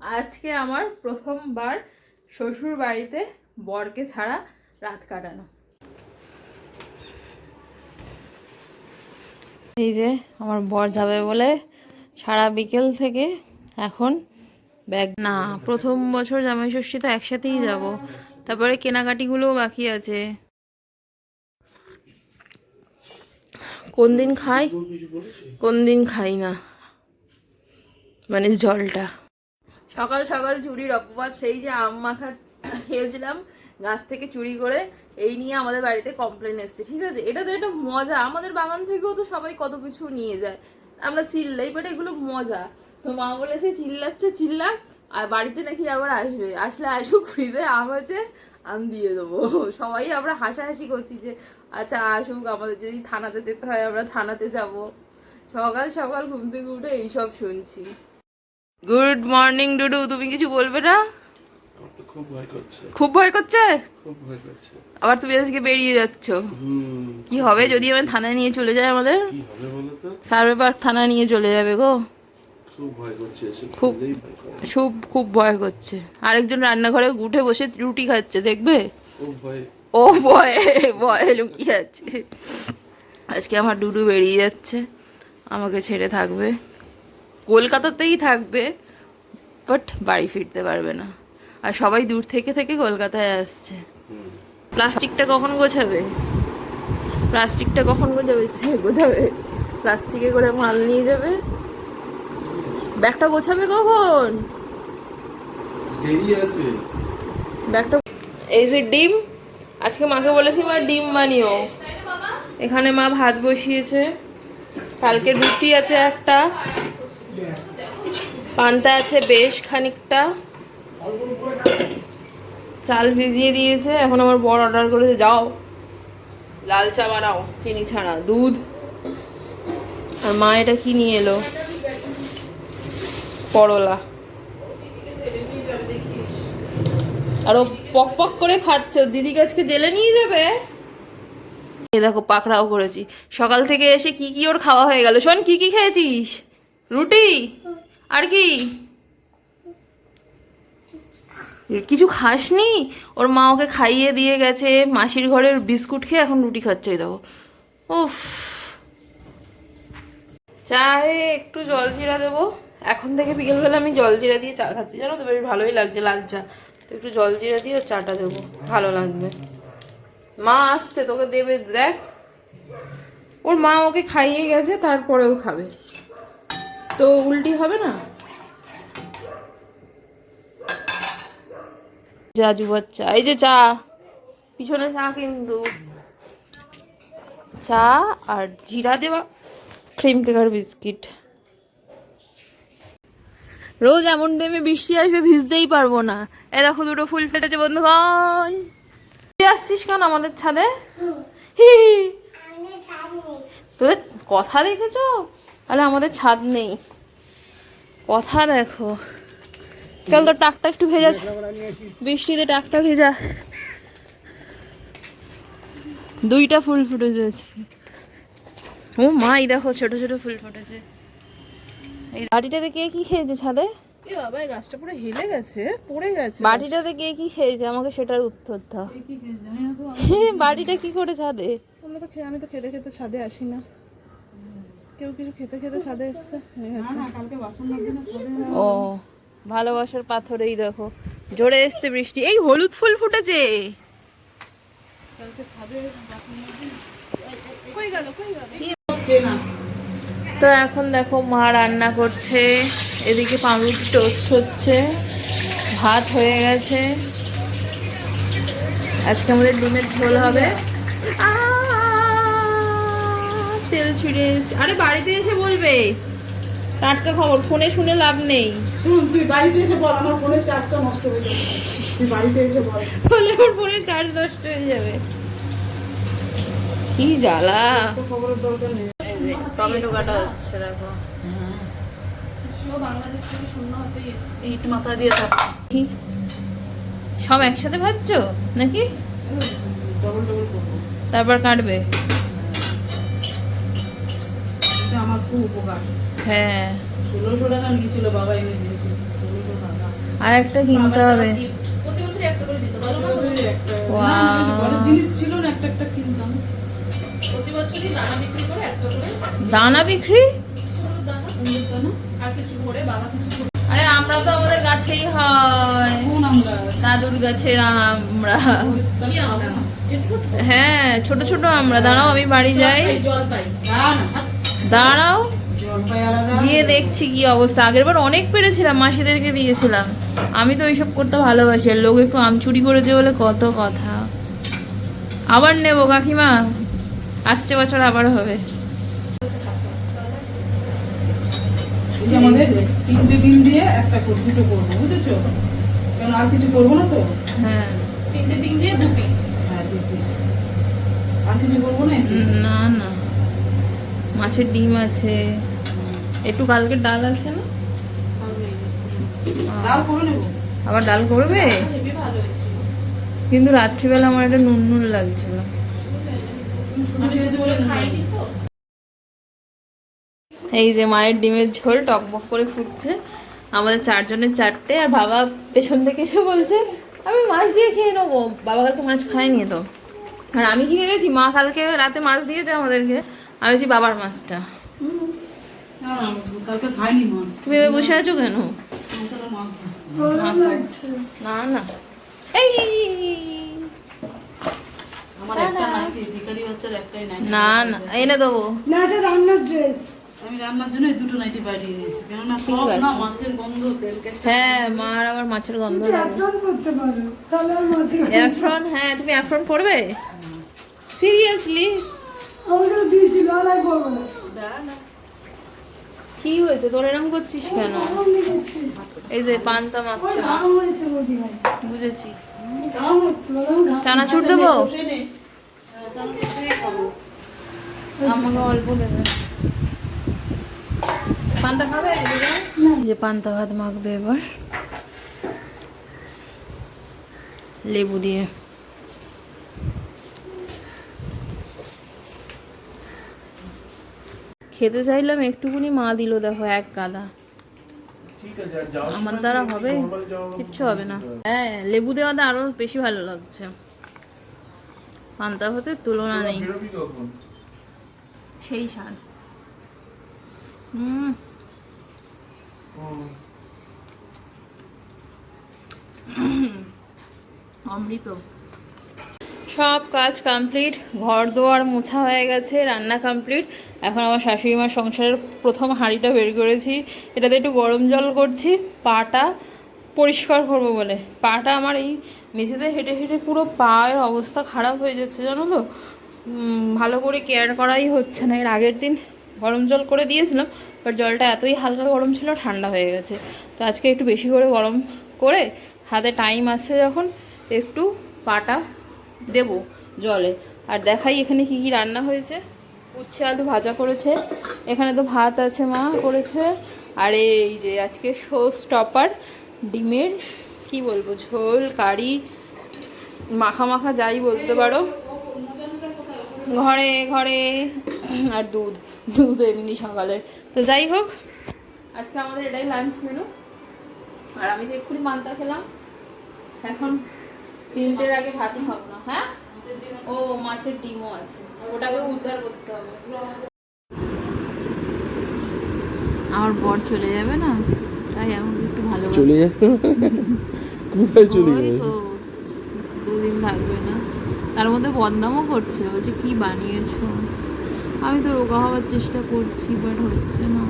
আজকে আমার প্রথমবার শ্বশুর বাড়িতে বরকে ছাড়া রাত কাটানো। এই যে আমার বর যাবে বলে সারা বিকেল থেকে এখন ব্যাগ না, প্রথম বছর জামাই ষষ্ঠী তো একসাথেই যাব। তারপরে কেনাকাটিগুলোও বাকি আছে। কোন দিন খাই? কোন দিন খাই না। মানে জলটা। সকাল সকাল চুরির অপবাদ, সেই যে আম মাখা খেয়েছিলাম গাছ থেকে চুরি করে, এই নিয়ে আমাদের বাড়িতে কমপ্লেন এসছে, ঠিক আছে? এটা তো একটা মজা, আমাদের বাগান থেকেও তো সবাই কত কিছু নিয়ে যায়। আমরা চিল্লাই বাট এগুলো মজা। তো মা বলেছে, চিল্লাচ্ছে, চিল্লাক, আর বাড়িতে নাকি আবার আসবে। আসলে আসুক ফ্রিজে আম আছে, আম দিয়ে দেবো। সবাই আমরা হাসাহাসি করছি যে আচ্ছা আসুক, আমাদের যদি থানাতে যেতে হয়, আমরা থানাতে যাব। সকাল সকাল ঘুম থেকে উঠে এইসব শুনছি। গুড মর্নিং ডুডু তুমি কিছু বলবে না? খুব ভয় করছে। খুব ভয় করছে? খুব ভয় করছে। আবার তুমি আজকে বেরিয়ে যাচ্ছ। কি হবে যদি আমি থানায় নিয়ে চলে যায় আমাদের? কি হবে বলো তো? সার্ভে পার্ক থানায় নিয়ে চলে যাবে গো। খুব ভয় করছে খুব- খুব খুব ভয় করছে। আরেকজন রান্নাঘরে উঠে বসে রুটি খাচ্ছে দেখবে? ও ভয়ে। ভয়ে লুকিয়ে আছে। আজকে আমার ডুডু বেরিয়ে যাচ্ছে। আমাকে ছেড়ে থাকবে। কলকাতাতেই থাকবে বাট বাড়ি ফিরতে পারবে না। আর সবাই দূর থেকে থেকে কলকাতায় আসছে। প্লাস্টিকটা কখন গোছাবে? প্লাস্টিকটা কখন গোছাবে? গোছাবে। প্লাস্টিকে করে মাল নিয়ে যাবে। ব্যাগটা গোছাবে কখন? দেরি আছে। ব্যাগটা এই যে ডিম আজকে মাকে বলেছি মা ডিম বানিও। এখানে মা ভাত বসিয়েছে। কালকে রুটি আছে একটা। পান্তা আছে বেশ খানিকটা। চাল ভিজিয়ে দিয়েছে। এখন আমার বড় অর্ডার করেছে, যাও। লাল চা বানাও, চিনি ছাড়া, দুধ। আর মা এটা কি নিয়ে এলো? করলা আর পক পক করে খাচ্ছে। দিদি আজকে জেলে নিয়ে যাবে? এই দেখো, পাকড়াও করেছি। সকাল থেকে এসে কি কি ওর খাওয়া হয়ে গেল? শোন, কি কি খেয়েছিস? রুটি? আর কি? কিছু খাসনি? ওর মা ওকে খাইয়ে দিয়ে গেছে। মাসির ঘরের বিস্কুট খেয়ে এখন রুটি খাচ্ছে দেখো। উফ। চায়ে একটু জল জিরা দেবো। এখন থেকে বিকেলবেলা আমি জল জিরা দিয়ে চা খাচ্ছি। জানো তো, বেশ ভালোই লাগছে চা তো একটু জল জিরা দিয়ে চাটা দেবো। ভালো লাগবে। মা আসছে, তোকে দেবে, দেখ। ওর মা ওকে খাইয়ে গেছে, তারপরেও খাবে। তো উল্টি হবে না? জাজু বাচ্চা এই যে চা। পিছনে চা কিন্তু। চা আর জিরা দেওয়া। Cream কেকার biscuit. রোজ এমন টাইমে বৃষ্টি আসবে ভিজতেই পারব না। এ দেখো দুটো ফুল ফেটেছে বন্ধুগণ তুই আসছিস কেন আমাদের ছাদে? হি। হি। তোদের কথা দেখেছ? তাহলে আমাদের ছাদ নেই। কথা দেখো। চল তো টাকটা একটু ভেজা। বৃষ্টিতে টাকটা ভেজা। দুইটা ফুল ফুটেছে। ও মাই দেখো ছোট ছোট ফুল ফুটেছে। এই বাড়িটাতে কে কি খেয়েছে ছাদে? এ বাবা এই গাছটা পুরো হেলে গেছে পড়ে গেছে। বাড়িটাতে কে কি খেয়েছে? আমাকে সেটার উত্তর দাও। বাড়িটা কি করে ছাদে? তো আমি তো খেতে খেতে ছাদে আসি না। কেউ কিছু খেতে খেতে ছাদে এসছে ও ভালোবাসার পাথরেই দেখো। জোরে এসছে বৃষ্টি। এই হলুদ ফুল ফুটেছে। তো এখন দেখো মা রান্না করছে। এদিকে পাউরুটি টোস্ট হচ্ছে। ভাত হয়ে গেছে। আজকে আমাদের ডিমের ঝোল হবে! তেল ছিঁড়ে আরে বাড়িতে এসে বলবে। টাটকা খবর ফোনে শুনে লাভ নেই। শুন তুই বাড়িতে এসে বল আমার ফোনের চার্জটা নষ্ট হয়ে যাবে। তুই বাড়িতে এসে বল। ফোনের চার্জ নষ্ট হয়ে যাবে। কি জ্বালা। খবরের দরকার নেই। টমেটো কাটা হচ্ছে দেখো। সব একসাথে ভাজছো? নাকি? করব। তারপর কাটবে। খুব উপকার। হ্যাঁ। ষোলোশো টাকা নিয়েছিল বাবা এনে দিয়েছিল ষোলোশো টাকা। আর একটা কিনতে হবে। প্রতি বছরই একটা করে দিত বলো না Wow. জিনিস ছিল না একটা একটা কিনতাম। প্রতি বছরই দানা বিক্রি করে একটা করে। দানা? বিক্রি? হলুদ দানা হলুদ দানা। আর কিছু করে বাবা কিছু আরে আমরা তো আমাদের গাছেই হয়। দাদুর গাছের আমরা। হ্যাঁ ছোট ছোট আমরা। দাঁড়াও আমি বাড়ি যাই। জল পাই দাঁড়াও গিয়ে দেখছি কি অবস্থা। আগের বার অনেক পেরেছিলাম মাসিদেরকে দিয়েছিলাম। আমি তো ওইসব করতে ভালোবাসি আর লোক একটু আম চুরি করেছে বলে কত কথা। আবার নেব কাকিমা আসছে বছর আবার হবে। আমাদের তিনটে ডিম দিয়ে একটা দুটো করব বুঝেছ? কারণ আর কিছু করব না তো? হ্যাঁ। তিনটে ডিম দিয়ে দু পিস হ্যাঁ দু পিস আর কিছু করব না না না। মাছের ডিম আছে। একটু কালকে ডাল আছে না? আবার ডাল করবে? হয়েছিল কিন্তু রাত্রিবেলা আমার একটা নুন নুন লাগছিল। এই যে মায়ের ডিমের ঝোল টকবক করে ফুটছে। আমাদের চারজনের চারটে আর বাবা পেছন থেকে এসে বলছে আমি মাছ দিয়ে খেয়ে নেব। বাবা কালকে মাছ খায়নি তো। আর আমি কি ভেবেছি মা কালকে রাতে মাছ দিয়েছে আমাদেরকে। আমি বলছি বাবার মাছটা। না না। কালকে খাইনি মাছ তুমি ভেবে বসে আছো কেন না না এই না না এনে দেবো। না এটা রান্নার ড্রেস। আমি রান্নার জন্য দুটো নাইটি বাইরে নিয়েছি কেননা সব না মাছের গন্ধ তেল কেটে হ্যাঁ মার আবার মাছের গন্ধ লাগে। অ্যাপ্রন করতে পারো তাহলে আর অ্যাফ্রন হ্যাঁ তুমি অ্যাফ্রন পড়বে সিরিয়াসলি আমাকে দিয়েছিল আর আর করব না। কি হয়েছে? তোর এরকম করছিস কেন? এই যে পান্তা ওই মাখছে মা। ঘাম হয়েছে মোদি ভাই। বুঝেছি। চানাচুর দেবো? আমাকে অল্প দেবে পান্তা খাবে? যে পান্তা ভাত মাখবে এবার। লেবু দিয়ে। খেতে চাইলাম একটুকুনি মা দিল দেখো এক গাদা। আমার দ্বারা হবে? কিচ্ছু হবে না। হ্যাঁ লেবু দেওয়াতে আরও বেশি ভালো লাগছে। পান্তা ভাতের তুলনা নেই। সেই স্বাদ। হুম অমৃত। সব কাজ কমপ্লিট ঘর দোয়ার মোছা হয়ে গেছে, রান্না কমপ্লিট এখন আমার শাশুড়ি মার সংসারের প্রথম হাঁড়িটা বের করেছি। এটাতে একটু গরম জল করছি, পাটা পরিষ্কার করব বলে। পাটা আমার এই মেঝেতে হেঁটে হেঁটে পুরো পায়ের অবস্থা খারাপ হয়ে যাচ্ছে, জানো তো? ভালো করে কেয়ার করাই হচ্ছে না। এর আগের দিন গরম জল করে দিয়েছিলাম বাট জলটা এতই হালকা গরম ছিল, ঠান্ডা হয়ে গেছে। তো আজকে একটু বেশি করে গরম করে, হাতে টাইম আছে যখন, একটু পাটা দেবো জলে। আর দেখাই এখানে কি কি রান্না হয়েছে। উচ্ছে আলু ভাজা করেছে। এখানে তো ভাত আছে মা করেছে। আর এই যে আজকে শো স্টপার ডিমের, কি বলব, ঝোল, কারি, মাখা মাখা যাই বলতে পারো। ঘরে ঘরে, আর দুধ দুধ এমনি সকালে। তো যাই হোক, আজকে আমাদের এটাই লাঞ্চ মেনু আর আমি তো এক্ষুনি পান্তা খেলাম। এখন তিনটের আগে ভাতই হবে না হ্যাঁ? ও মাছের ডিমও আছে। ওটাকে উদ্ধার করতে হবে। আমার বর চলে যাবে না? তাই এখন একটু ভালো চলে যাবে? কোথায় চলে যাবে? তো দুদিন থাকবে না। তার মধ্যে বদনামও করছে। বলছে কি বানিয়েছো? আমি তো রোগা হওয়ার চেষ্টা করছি বাট হচ্ছে না।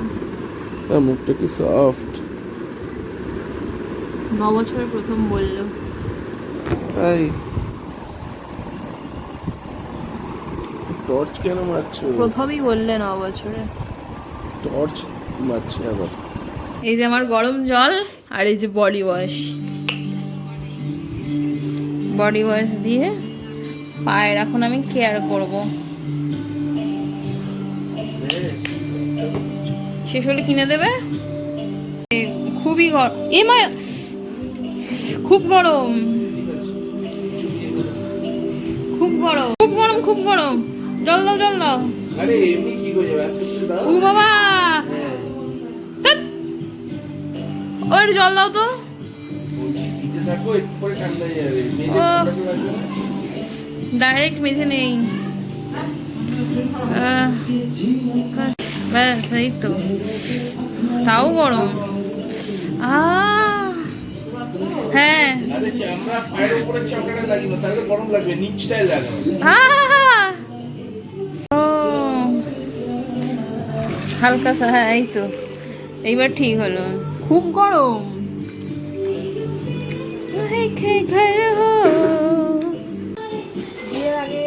তার মুখটা কি সফট ন বছরে প্রথম বলল। তাই। টর্চ কেন মারছো? প্রথমই বললে ন বছরে। টর্চ মারছে আবার। এই যে আমার গরম জল আর এই যে বডি ওয়াশ বডি ওয়াশ দিয়ে পায়ের এখন আমি কেয়ার করব। শেষ হলে কিনে দেবে? এ, খুবই গরম এ মা খুব গরম। খুব গরম খুব গরম। জল দাও জল দাও। আরে এমনি কি করে যাবে আস্তে আস্তে দাও ও বাবা! হ্যাঁ। ওর জল দাও তো। একটু পরে ঠান্ডা হয়ে যাবে? ডাইরেক্ট মেঝে নেই। ব্যাস এই তো। তাও গরম। আহ, হ্যাঁ। আরে আমরা পায়ের উপরে চামড়াটা লাগিয়ে তাহলে গরম লাগবে নিচটায় লাগাবো। ও। হালকা সা হ্যাঁ এই তো। এইবার ঠিক হলো। খুব গরম। ঘর হো। বিয়ের আগে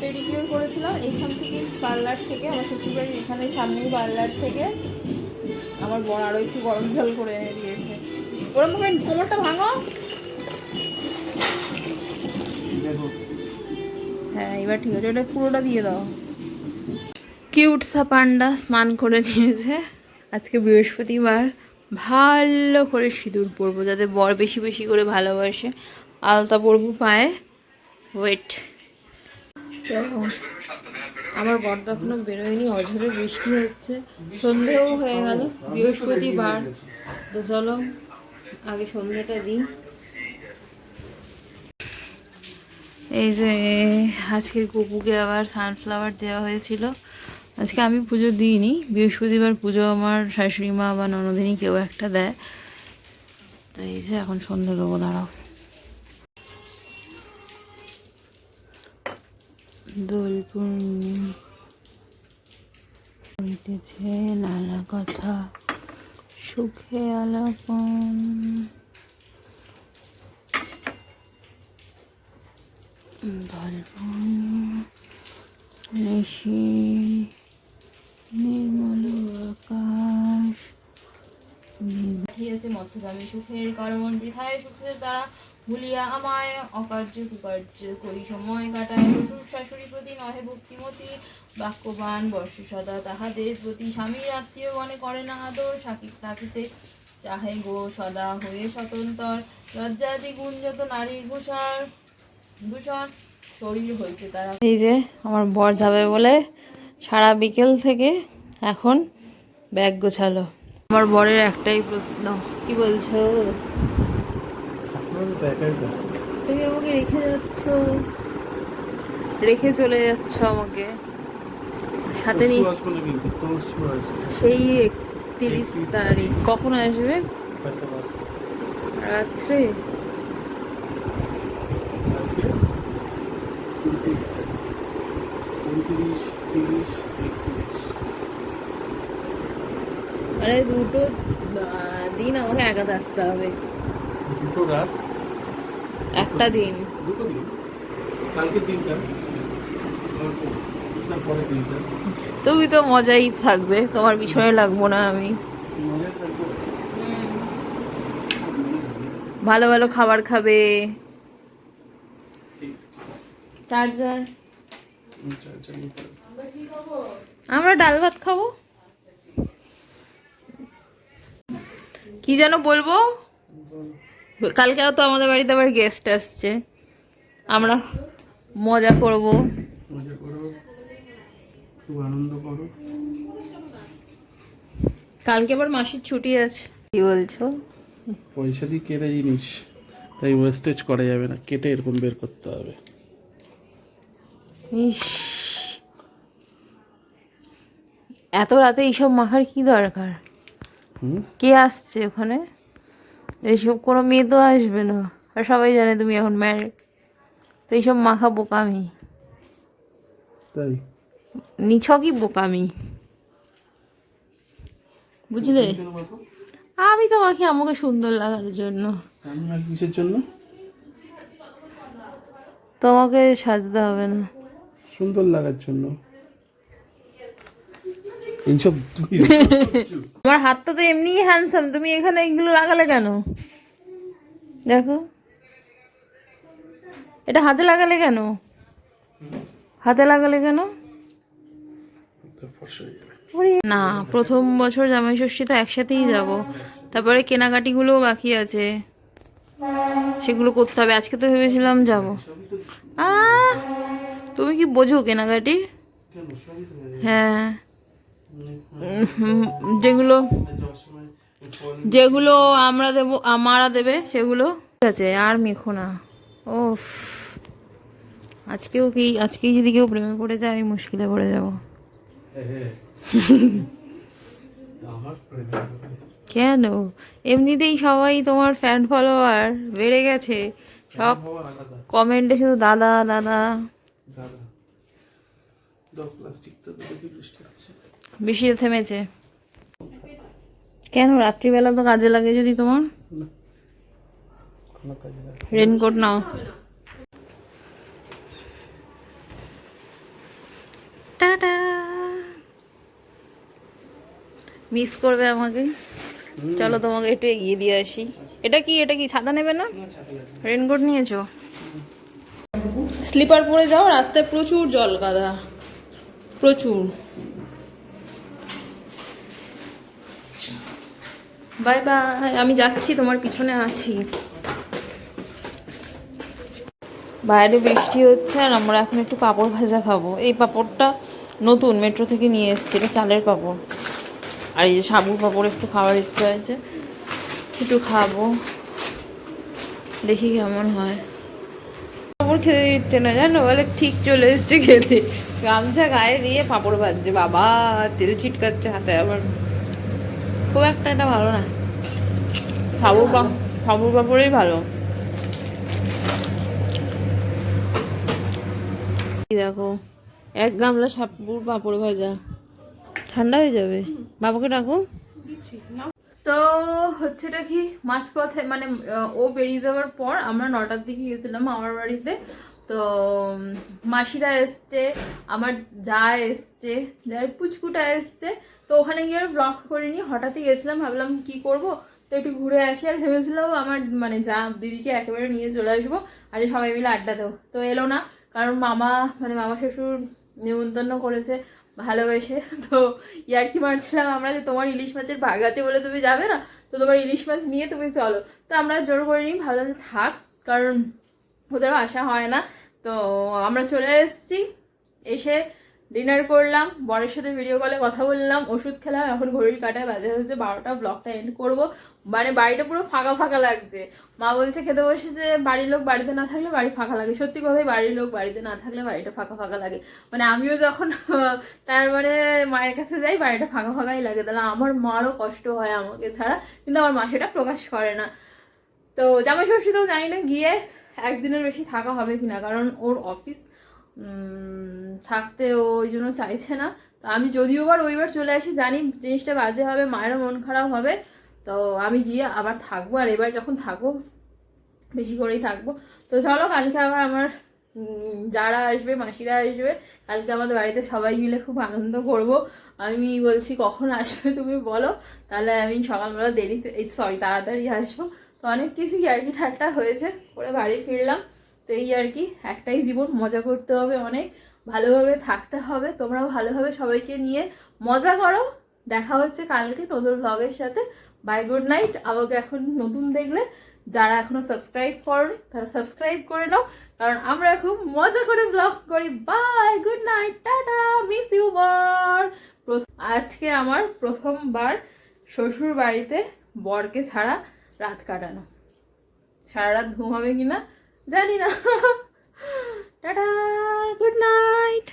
পেডিকিউর করেছিলাম এখান থেকে পার্লার থেকে আমার শ্বশুরবাড়ির এখানে সামনেই পার্লার থেকে। আমার বোন আরও একটু গরম জল করে এনে দিয়েছে ভাবে কোমরটা ভাঙো। হ্যাঁ এবার ঠিক আছে ওটা পুরোটা দিয়ে দাও। কিউট সা পান্ডা স্নান করে নিয়েছে। আজকে বৃহস্পতিবার। ভালো করে সিঁদুর পরবো যাতে বর বেশি বেশি করে ভালোবাসে। আলতা পরবো পায়ে। ওয়েট তো আমার বর্দা এখনও বেরোয়নি অঝরে বৃষ্টি হচ্ছে। সন্ধেও হয়ে গেল বৃহস্পতিবার। তো চলো আগে সন্ধ্যাটা দিই। এই যে আজকে গপুকে আবার সানফ্লাওয়ার দেওয়া হয়েছিল। আজকে আমি পুজো দিইনি, বৃহস্পতিবার পুজো আমার শাশুড়ি মা বা ননদিনী কেউ একটা দেয়। তো এই যে এখন সন্ধ্যে দেবো, দাঁড়াও। দোল পূর্ণিমা নানা কথা। সুখে আলাপন। গল্প ঋষি নির্মল আকাশ। মধ্যগামী সুখের কারণ বৃথায় সুখের দ্বারা ভুলিয়া আমায় অকার্য কুকার্য করি সময় কাটায়। শ্বশুর শাশুড়ি প্রতি নহে ভক্তিমতী বাক্যবান বর্ষ সদা তাহাদের প্রতি। স্বামীর আত্মীয় গণে করে না আদর সাকিব থাকিতে চাহে গো সদা হয়ে স্বতন্ত্র লজ্জাদি গুণ যত নারীর ভূষণ ভূষণ শরীর হইতে তারা এই যে আমার বর যাবে বলে সারা বিকেল থেকে এখন ব্যাগ গোছালো। আমার বরের একটাই প্রশ্ন কি বলছো? তুমি আমাকে রেখে যাচ্ছ। রেখে চলে যাচ্ছ আমাকে। সাথে নিয়ে সেই একত্রিশ তারিখ। কখন আসবে? রাত্রে? মানে দুটো দিন আমাকে একা থাকতে হবে। দুটো রাত? একটা দিন। দুটো দিন। কালকের দিনটা তুমি তো মজাই থাকবে তোমার বিষয়ে লাগবো না আমি। ভালো ভালো খাবার খাবে। চার্জার। আমরা ডাল ভাত খাব? কি যেন বলব? কালকে তো আমাদের বাড়িতে আবার গেস্ট আসছে। আমরা মজা করব। মজা করো। খুব আনন্দ করো। কালকে আবার মাসির ছুটি আছে। কি বলছো? পয়সা দিয়ে কেটে জিনিস তাই ওয়েস্টেজ করা যাবে না। কেটে এরকম বের করতে হবে। ইস। এত রাতে এইসব মাখার কি দরকার? কে আসছে ওখানে? এইসব কোনো মেয়ে তো আসবে না। আর সবাই জানে তুমি এখন ম্যারিড তো এইসব মাখা বোকামি। তাই? নিছকই বোকামি। বুঝলে? আমি তোমাকে আমাকে সুন্দর লাগার জন্য। কিসের জন্য? তোমাকে সাজতে হবে না। সুন্দর লাগার জন্য। এইসব তুমি আমার হাতটা তো এমনিই হ্যান্ডসাম তুমি এখানে এগুলো লাগালে কেন? দেখো। এটা হাতে লাগালে কেন? হাতে লাগালে কেন? না, প্রথম বছর জামাই ষষ্ঠী তো একসাথেই যাব। তারপরে কেনাকাটিগুলোও বাকি আছে। সেগুলো করতে হবে। আজকে তো ভেবেছিলাম যাব। তুমি কি বোঝো কেনাকাটি হয়ে। যেগুলো যেগুলো আমরা দেবো, আমারা দেবে, সেগুলো ঠিক আছে, আর মেখো না। ওফ। আজকেও কি, আজকেই যদি কেউ প্রেমে পড়ে যায়, আমি মুশকিলে পড়ে যাব। কেন? এমনিতেই সবাই তোমার ফ্যান ফলোয়ার বেড়ে গেছে। সব কমেন্টে শুধু দাদা দাদা। দাদা। বেশি থেমেছে। কেন? রাত্রিবেলা তো কাজে লাগে যদি তোমার। রেনকোট নাও। মিস করবে আমাকে। চলো তোমাকে একটু এগিয়ে দিয়ে আসি। এটা কি? এটা কি ছাতা নেবে না? রেনকোট নিয়েছো? স্লিপার পরে যাও, রাস্তায় প্রচুর জল কাদা প্রচুর। বাই বাই, আমি যাচ্ছি, তোমার পিছনে আছি। বাইরে বৃষ্টি হচ্ছে, আর আমরা এখন একটু পাঁপড় ভাজা খাব। এই পাঁপড়টা নতুন, মেট্রো থেকে নিয়ে এসেছি, এটা চালের পাঁপড়। আর এই যে সাবুর পাঁপড় একটু খাওয়ার ইচ্ছা হয়েছে একটু খাব। দেখি কেমন হয়। পাঁপড় খেতে দিচ্ছে না, জানো? বলে, ঠিক চলে এসছে খেতে। গামছা গায়ে দিয়ে পাঁপড় ভাজছে, বাবা, তেল ছিটকাচ্ছে হাতে আবার। খুব একটা এটা ভালো না। সাবুর পা সাবুর পাঁপড়ই ভালো। দেখো, এক গামলা সাপুর পাঁপড় ভাজা। ঠান্ডা হয়ে যাবে। বাবাকে ডাকো। তো হচ্ছে এটা কি, মাঝপথে মানে ও বেরিয়ে যাওয়ার পর আমরা নটার দিকে গেছিলাম আমার বাড়িতে। তো মাসিরা এসছে, আমার যা এসছে যার পুচকুটা এসছে। তো ওখানে গিয়ে ব্লগ করিনি, হঠাৎই গেছিলাম, ভাবলাম কি করব? তো একটু ঘুরে আসি আর ভেবেছিলাম আমার মানে যা দিদিকে একেবারে নিয়ে চলে আসব আর সবাই মিলে আড্ডা দেবো। তো এলো না, কারণ মামা মানে মামা শ্বশুর নিমন্ত্রণ করেছে, ভালোবেসে। তো ইয়ার্কি মারছিলাম আমরা যে তোমার ইলিশ মাছের ভাগ আছে বলে তুমি যাবে না? তো তোমার ইলিশ মাছ নিয়ে তুমি চলো। তো আমরা জোর করে নিই যে থাক, কারণ ওদেরও আসা হয় না। তো আমরা চলে এসেছি, এসে ডিনার করলাম, বরের সাথে ভিডিও কলে কথা বললাম, ওষুধ খেলাম, এখন ঘড়ির কাটায় বাজে হচ্ছে বারোটা ব্লগটা এন্ড করব। মানে বাড়িটা পুরো ফাঁকা ফাঁকা লাগছে। মা বলছে, খেতে বসে যে বাড়ির লোক বাড়িতে না থাকলে বাড়ি ফাঁকা লাগে। সত্যি কথাই, বাড়ির লোক বাড়িতে না থাকলে বাড়িটা ফাঁকা ফাঁকা লাগে। মানে আমিও যখন তার মানে মায়ের কাছে যাই, বাড়িটা ফাঁকা ফাঁকাই লাগে। তাহলে আমার মারও কষ্ট হয় আমাকে ছাড়া, কিন্তু আমার মা সেটা প্রকাশ করে না। তো জামাই ষষ্ঠীতেও জানি না গিয়ে একদিনের বেশি থাকা হবে কিনা, কারণ ওর অফিস থাকতে ওই জন্য চাইছে না। তো আমি যদিও বার ওইবার চলে আসি, জানি জিনিসটা বাজে হবে, মায়েরও মন খারাপ হবে। তো আমি গিয়ে আবার থাকব, আর এবার যখন থাকব, বেশি করেই থাকব। তো চলো, কালকে আবার আমার যারা আসবে, মাসিরা আসবে, কালকে আমাদের বাড়িতে সবাই মিলে খুব আনন্দ করব। আমি বলছি, কখন আসবে তুমি বলো? তাহলে আমি সকালবেলা দেরিতে সরি তাড়াতাড়ি আসব। তো অনেক কিছুই আর কি ঠাট্টা হয়েছে, করে বাড়ি ফিরলাম। এই আর কি, একটাই জীবন, মজা করতে হবে অনেক, ভালোভাবে থাকতে হবে তোমরাও ভালোভাবে সবাইকে নিয়ে মজা করো। দেখা হচ্ছে কালকে নতুন ব্লগের সাথে। বাই গুড নাইট আমাকে এখন নতুন দেখলে, যারা এখনও সাবস্ক্রাইব করনি, তারা সাবস্ক্রাইব করে নাও। কারণ আমরা খুব মজা করে ব্লগ করি। Bye good night tata miss you বর আজকে আমার প্রথমবার শ্বশুর বাড়িতে বরকে ছাড়া রাত কাটানো। সারা রাত ঘুম হবে কিনা জানি না টাটা গুড নাইট